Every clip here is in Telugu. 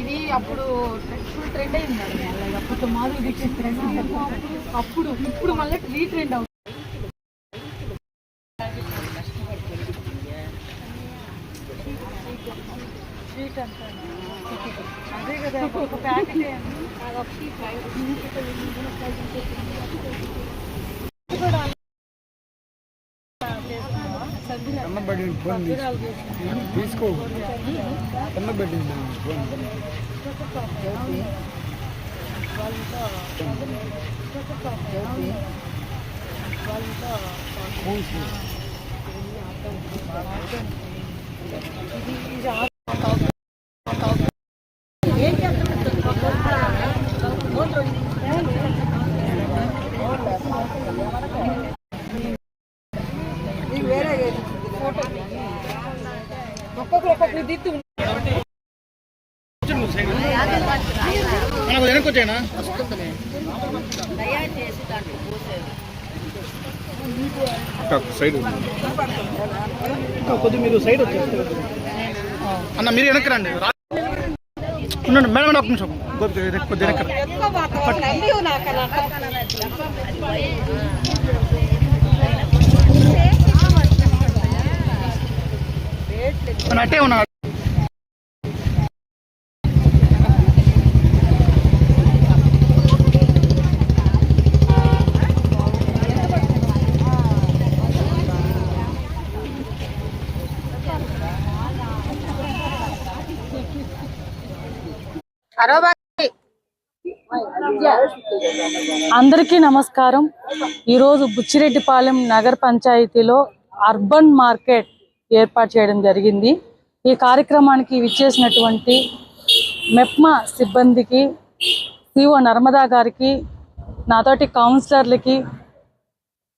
ఇది అప్పుడు ఫుల్ ట్రెండ్ అయింది అప్పుడు మాధురి దీక్షిత్ ట్రెండ్ అప్పుడు ఇప్పుడు మళ్ళీ రీట్రెండ్ అవుతుంది. అదే కదా ఒక ప్యాకెట్ పెట్టింది ఫోన్ తీసుకో కన్నబడి ఫోన్ ఒక్కొక్కరు ఒక్కొక్కరు సైడ్ కొద్ది మీరు సైడ్ వచ్చేస్తారు అన్న మీరు వెనక్కి రండి. ఉండండి మేడం ఒక్క నిమిషం. కొద్ది- కొద్ది వెనక్కి రండి. అన్న, అట్టే ఉన్నాడు. అందరికీ నమస్కారం. ఈరోజు బుచ్చిరెడ్డిపాలెం నగర పంచాయతీలో అర్బన్ మార్కెట్ ఏర్పాటు చేయడం జరిగింది. ఈ కార్యక్రమానికి విచ్చేసినటువంటి మెప్మా సిబ్బందికి సిఓ నర్మదా గారికి నాతోటి కౌన్సిలర్లకి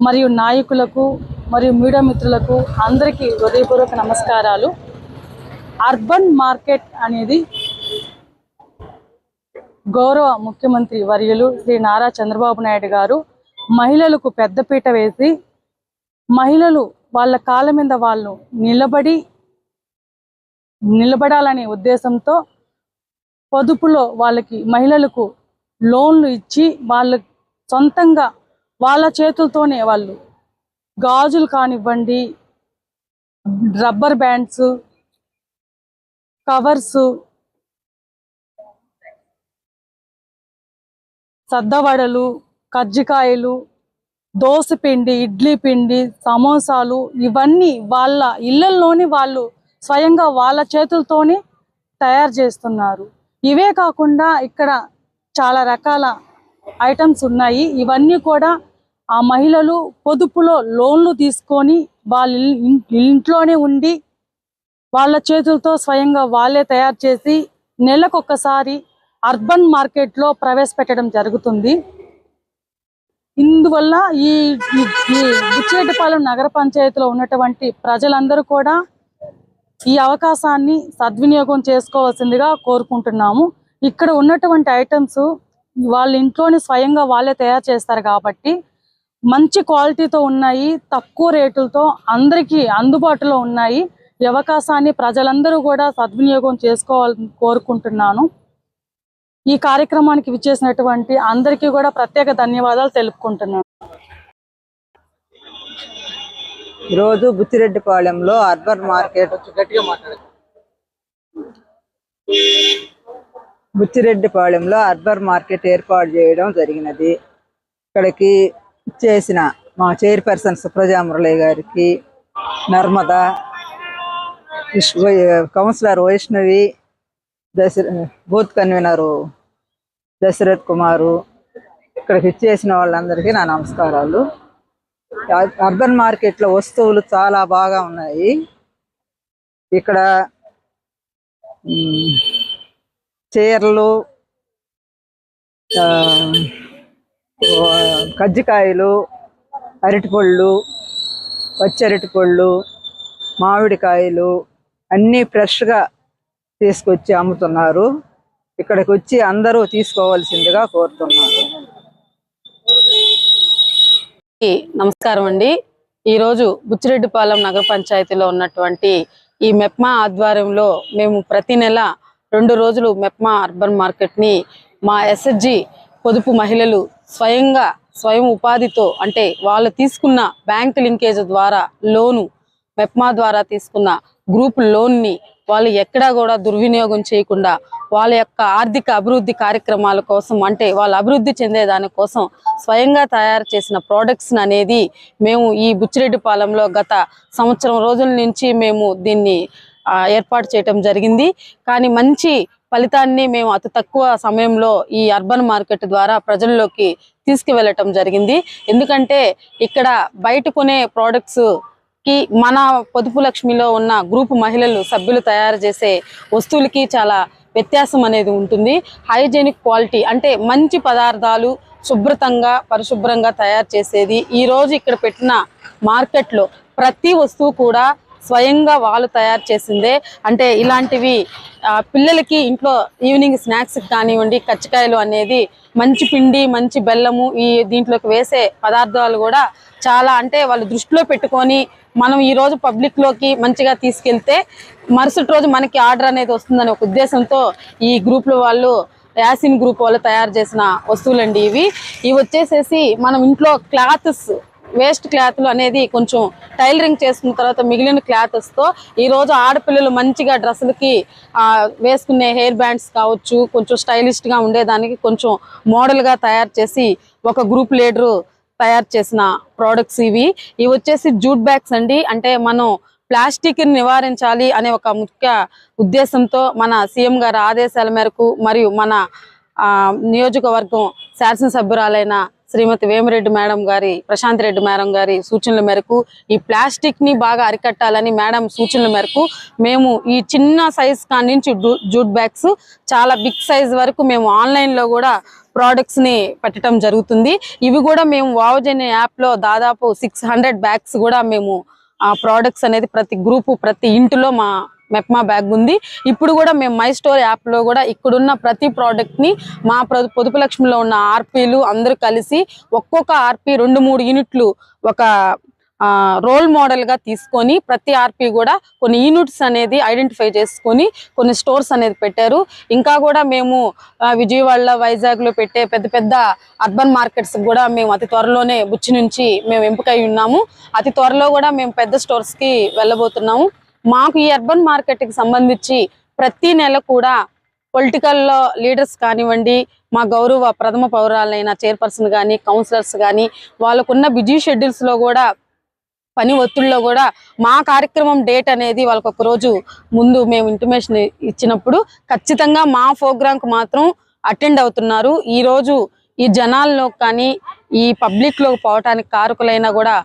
మరియు నాయకులకు మరియు మీడియా మిత్రులకు అందరికీ హృదయపూర్వక నమస్కారాలు. అర్బన్ మార్కెట్ అనేది గౌరవ ముఖ్యమంత్రి వర్యులు శ్రీ నారా చంద్రబాబు నాయుడు గారు మహిళలకు పెద్దపీట వేసి మహిళలు వాళ్ళ కాళ్ళ మీద వాళ్ళు నిలబడి నిలబడాలనే ఉద్దేశంతో పొదుపులో వాళ్ళకి మహిళలకు లోన్లు ఇచ్చి వాళ్ళ సొంతంగా వాళ్ళ చేతులతోనే వాళ్ళు గాజులు కానివ్వండి రబ్బర్ బ్యాండ్స్ కవర్స్ సద్దవడలు కజ్జికాయలు దోశ పిండి ఇడ్లీ పిండి సమోసాలు ఇవన్నీ వాళ్ళ ఇళ్ళలోని వాళ్ళు స్వయంగా వాళ్ళ చేతులతోనే తయారు చేస్తున్నారు. ఇవే కాకుండా ఇక్కడ చాలా రకాల ఐటమ్స్ ఉన్నాయి. ఇవన్నీ కూడా ఆ మహిళలు పొదుపులో లోన్లు తీసుకొని వాళ్ళ ఇంట్లోనే ఉండి వాళ్ళ చేతులతో స్వయంగా వాళ్ళే తయారు చేసి నెలకొకసారి అర్బన్ మార్కెట్లో ప్రవేశపెట్టడం జరుగుతుంది. ఇందువల్ల ఈ ఈ బుచ్చిరెడ్డిపాలెం నగర పంచాయతీలో ఉన్నటువంటి ప్రజలందరూ కూడా ఈ అవకాశాన్ని సద్వినియోగం చేసుకోవాల్సిందిగా కోరుకుంటున్నాము. ఇక్కడ ఉన్నటువంటి ఐటమ్స్ వాళ్ళ ఇంట్లోనే స్వయంగా వాళ్ళే తయారు చేస్తారు కాబట్టి మంచి క్వాలిటీతో ఉన్నాయి తక్కువ రేటులతో అందరికీ అందుబాటులో ఉన్నాయి. ఈ అవకాశాన్ని ప్రజలందరూ కూడా సద్వినియోగం చేసుకోవాలని కోరుకుంటున్నాను. ఈ కార్యక్రమానికి విచ్చేసినటువంటి అందరికీ కూడా ప్రత్యేక ధన్యవాదాలు తెలుపుకుంటున్నాను. ఈరోజు బుచ్చిరెడ్డిపాళెంలో అర్బన్ మార్కెట్ గట్టిగా బుచ్చిరెడ్డిపాళెంలో అర్బన్ మార్కెట్ ఏర్పాటు చేయడం జరిగినది. ఇక్కడికి చేసిన మా చైర్పర్సన్ సుప్రజా మురళి గారికి నర్మద కౌన్సిలర్ వైష్ణవి దశ బూత్ కన్వీనరు దశరథ్ కుమారు ఇక్కడికి ఇచ్చేసిన వాళ్ళందరికీ నా నమస్కారాలు. అర్బన్ మార్కెట్లో వస్తువులు చాలా బాగా ఉన్నాయి. ఇక్కడ చీరలు ఆ, కజ్జికాయలు అరటిపళ్ళు పచ్చి అరటిపళ్ళు మామిడికాయలు అన్నీ ఫ్రెష్గా తీసుకొచ్చి అమ్ముతున్నారు. ఇక్కడికి వచ్చి అందరూ తీసుకోవాల్సిందిగా కోరుతున్నాను. నమస్కారం అండి. ఈరోజు బుచ్చిరెడ్డిపాలెం నగర పంచాయతీలో ఉన్నటువంటి ఈ మెప్మా ఆధ్వర్యంలో మేము ప్రతి నెల రెండు రోజులు మెప్మా అర్బన్ మార్కెట్ని మా ఎస్ఎస్జి పొదుపు మహిళలు స్వయంగా స్వయం ఉపాధితో అంటే వాళ్ళు తీసుకున్న బ్యాంక్ లింకేజ్ ద్వారా లోను మెప్మా ద్వారా తీసుకున్న గ్రూప్ లోన్ని వాళ్ళు ఎక్కడా కూడా దుర్వినియోగం చేయకుండా వాళ్ళ యొక్క ఆర్థిక అభివృద్ధి కార్యక్రమాల కోసం అంటే వాళ్ళు అభివృద్ధి చెందే దానికోసం స్వయంగా తయారు చేసిన ప్రోడక్ట్స్ అనేది మేము ఈ బుచ్చిరెడ్డిపాలెంలో గత సంవత్సరం రోజుల నుంచి మేము దీన్ని ఏర్పాటు చేయటం జరిగింది. కానీ మంచి ఫలితాన్ని మేము అతి తక్కువ సమయంలో ఈ అర్బన్ మార్కెట్ ద్వారా ప్రజల్లోకి తీసుకువెళ్ళటం జరిగింది. ఎందుకంటే ఇక్కడ బయట కొనే ప్రోడక్ట్స్ కి మన పొదుపు లక్ష్మిలో ఉన్న గ్రూప్ మహిళలు సభ్యులు తయారు చేసే వస్తువులకి చాలా వ్యత్యాసం అనేది ఉంటుంది. హైజెనిక్ క్వాలిటీ అంటే మంచి పదార్థాలు శుభ్రతంగా పరిశుభ్రంగా తయారు చేసేది. ఈ రోజు ఇక్కడ పెట్టిన మార్కెట్లో ప్రతి వస్తువు కూడా స్వయంగా వాళ్ళు తయారు చేసిందే. అంటే ఇలాంటివి పిల్లలకి ఇంట్లో ఈవినింగ్ స్నాక్స్ కానివ్వండి కచ్చకాయలు అనేది మంచి పిండి మంచి బెల్లము ఈ దీంట్లోకి వేసే పదార్థాలు కూడా చాలా అంటే వాళ్ళు దృష్టిలో పెట్టుకొని మనం ఈ రోజు పబ్లిక్లోకి మంచిగా తీసుకెళ్తే మరుసటి రోజు మనకి ఆర్డర్ అనేది వస్తుందనే ఒక ఉద్దేశంతో ఈ గ్రూప్లో వాళ్ళు యాసిన్ గ్రూప్ వాళ్ళు తయారు చేసిన వస్తువులండి ఇవి. ఇవి వచ్చేసేసి మనం ఇంట్లో క్లాత్స్ వేస్ట్ క్లాత్లు అనేది కొంచెం టైలరింగ్ చేసుకున్న తర్వాత మిగిలిన క్లాత్స్తో ఈరోజు ఈ రోజు ఆడపిల్లలు మంచిగా డ్రెస్సులకి వేసుకునే హెయిర్ బ్యాండ్స్ కావచ్చు కొంచెం స్టైలిష్గా ఉండేదానికి కొంచెం మోడల్గా తయారు చేసి ఒక గ్రూప్ లీడరు తయారు చేసిన ప్రోడక్ట్స్ ఇవి. ఇవి వచ్చేసి జూట్ బ్యాగ్స్ అండి. అంటే మనం ప్లాస్టిక్ నివారించాలి అనే ఒక ముఖ్య ఉద్దేశంతో మన సీఎం గారి ఆదేశాల మేరకు మరియు మన ఆ, నియోజకవర్గం శాసనసభ్యురాలైన శ్రీమతి వేమిరెడ్డి మేడం గారి ప్రశాంత్ రెడ్డి మేడం గారి సూచనల మేరకు ఈ ప్లాస్టిక్ని బాగా అరికట్టాలని మేడం సూచనల మేరకు మేము ఈ చిన్న సైజ్ కాడి నుంచి జూట్ బ్యాగ్స్ చాలా బిగ్ సైజ్ వరకు మేము ఆన్లైన్లో కూడా ప్రోడక్ట్స్ని పెట్టడం జరుగుతుంది. ఇవి కూడా మేము వావజన్ యాప్లో దాదాపు సిక్స్ హండ్రెడ్ బ్యాగ్స్ కూడా మేము ఆ ప్రోడక్ట్స్ అనేది ప్రతి గ్రూపు ప్రతి ఇంటిలో మా మెప్మా బ్యాగ్ ఉంది. ఇప్పుడు కూడా మేము మై స్టోర్ యాప్లో కూడా ఇక్కడున్న ప్రతి ప్రోడక్ట్ని మా ప్ర- పొదుపు లక్ష్మిలో ఉన్న ఆర్పీలు అందరూ కలిసి ఒక్కొక్క ఆర్పీ రెండు మూడు యూనిట్లు ఒక రోల్ మోడల్గా తీసుకొని ప్రతి ఆర్పీ కూడా కొన్ని యూనిట్స్ అనేది ఐడెంటిఫై చేసుకొని కొన్ని స్టోర్స్ అనేది పెట్టారు. ఇంకా కూడా మేము విజయవాడలో వైజాగ్లో పెట్టే పెద్ద పెద్ద అర్బన్ మార్కెట్స్ కూడా మేము అతి త్వరలోనే బుచ్చి నుంచి మేము ఎంపికై ఉన్నాము. అతి త్వరలో కూడా మేము పెద్ద స్టోర్స్కి వెళ్ళబోతున్నాము. మాకు ఈ అర్బన్ మార్కెట్కి సంబంధించి ప్రతి నెల కూడా పొలిటికల్ లీడర్స్ కానివ్వండి మా గౌరవ ప్రథమ పౌరాలైన చైర్పర్సన్ కానీ కౌన్సిలర్స్ కానీ వాళ్ళకున్న బిజీ షెడ్యూల్స్లో కూడా పని ఒత్తిడిలో కూడా మా కార్యక్రమం డేట్ అనేది వాళ్ళకి ఒక రోజు ముందు మేము ఇంటిమేషన్ ఇచ్చినప్పుడు ఖచ్చితంగా మా ప్రోగ్రాంకు మాత్రం అటెండ్ అవుతున్నారు. ఈ రోజు ఈ జనాల్లో కానీ ఈ పబ్లిక్లో పోవటానికి కారకులైనా కూడా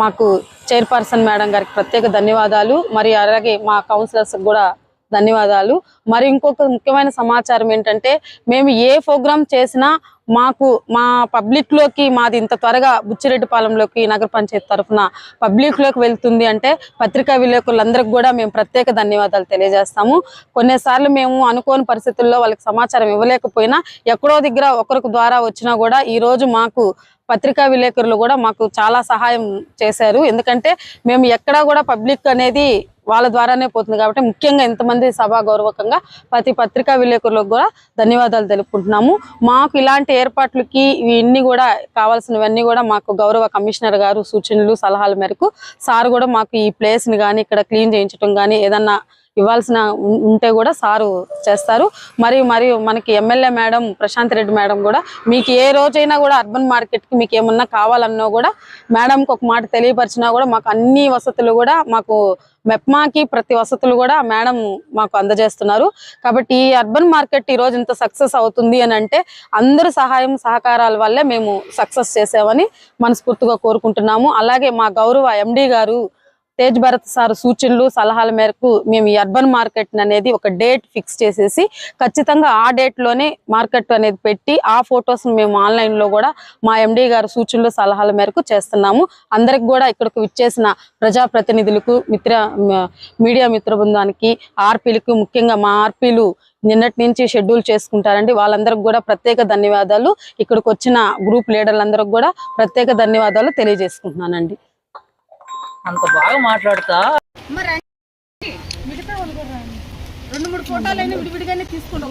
మాకు చైర్పర్సన్ మేడం గారికి ప్రత్యేక ధన్యవాదాలు. మరి అలాగే మా కౌన్సిలర్స్ కూడా ధన్యవాదాలు. మరి ఇంకొక ముఖ్యమైన సమాచారం ఏంటంటే మేము ఏ ప్రోగ్రాం చేసినా మాకు మా పబ్లిక్లోకి మాది ఇంత త్వరగా బుచ్చిరెడ్డిపాలెంలోకి నగర పంచాయతీ తరఫున పబ్లిక్లోకి వెళ్తుంది అంటే పత్రికా విలేకరులందరికీ కూడా మేము ప్రత్యేక ధన్యవాదాలు తెలియజేస్తాము. కొన్నిసార్లు మేము అనుకోని పరిస్థితుల్లో వాళ్ళకి సమాచారం ఇవ్వలేకపోయినా ఎక్కడో దగ్గర ఒకరికి ద్వారా వచ్చినా కూడా ఈ రోజు మాకు పత్రికా విలేకరులు కూడా మాకు చాలా సహాయం చేశారు. ఎందుకంటే మేము ఎక్కడా కూడా పబ్లిక్ అనేది వాళ్ళ ద్వారానే పోతుంది కాబట్టి ముఖ్యంగా ఎంతమంది సభా గౌరవకంగా ప్రతి పత్రికా విలేకరులకు కూడా ధన్యవాదాలు తెలుపుకుంటున్నాము. మాకు ఇలాంటి ఏర్పాట్లకి ఇవన్నీ కూడా కావాల్సినవన్నీ కూడా మాకు గౌరవ కమిషనర్ గారు సూచనలు సలహాల మేరకు సార్ కూడా మాకు ఈ ప్లేస్ని కానీ ఇక్కడ క్లీన్ చేయించడం కానీ ఏదన్నా ఇవ్వాల్సిన ఉం- ఉంటే కూడా సారు చేస్తారు. మరియు మరియు మనకి MLA madam Prashanth Reddy madam కూడా మీకు ఏ రోజైనా కూడా అర్బన్ మార్కెట్కి మీకు ఏమన్నా కావాలన్నా కూడా మేడంకి ఒక మాట తెలియపరిచినా కూడా మాకు అన్ని వసతులు కూడా మాకు మెప్మాకి ప్రతి వసతులు కూడా మేడం మాకు అందజేస్తున్నారు. కాబట్టి ఈ అర్బన్ మార్కెట్ ఈ రోజు ఇంత సక్సెస్ అవుతుంది అని అంటే అందరి సహాయం సహకారాల వల్లే మేము సక్సెస్ చేసామని మనస్ఫూర్తిగా కోరుకుంటున్నాము. అలాగే మా గౌరవ ఎండి గారు తేజ్ భరత్ సార్ సూచనలు సలహాల మేరకు మేము ఈ అర్బన్ మార్కెట్ అనేది ఒక డేట్ ఫిక్స్ చేసేసి ఖచ్చితంగా ఆ డేట్లోనే మార్కెట్ అనేది పెట్టి ఆ ఫొటోస్ మేము ఆన్లైన్లో కూడా మా ఎండి గారు సూచనలు సలహాల మేరకు చేస్తున్నాము. అందరికి కూడా ఇక్కడికి విచ్చేసిన ప్రజాప్రతినిధులకు మిత్ర మీడియా మిత్ర బృందానికి ఆర్పీలకు ముఖ్యంగా మా ఆర్పీలు నిన్నటి నుంచి షెడ్యూల్ చేసుకుంటారండి. వాళ్ళందరికి కూడా ప్రత్యేక ధన్యవాదాలు. ఇక్కడికి వచ్చిన గ్రూప్ లీడర్లందరికి కూడా ప్రత్యేక ధన్యవాదాలు తెలియజేసుకుంటున్నానండి. అంత బాగా మాట్లాడతా. మరి మిగతా రెండు. మూడు ఫోటోలు అయినా విడివిడిగానే తీసుకున్నాం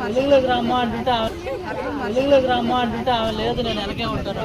వెలుగులోకి రమ్మా అంటుంటే ఆమె- వెలుగులోకి అంటుంటే లేదు నేను వెనకే ఉంటాను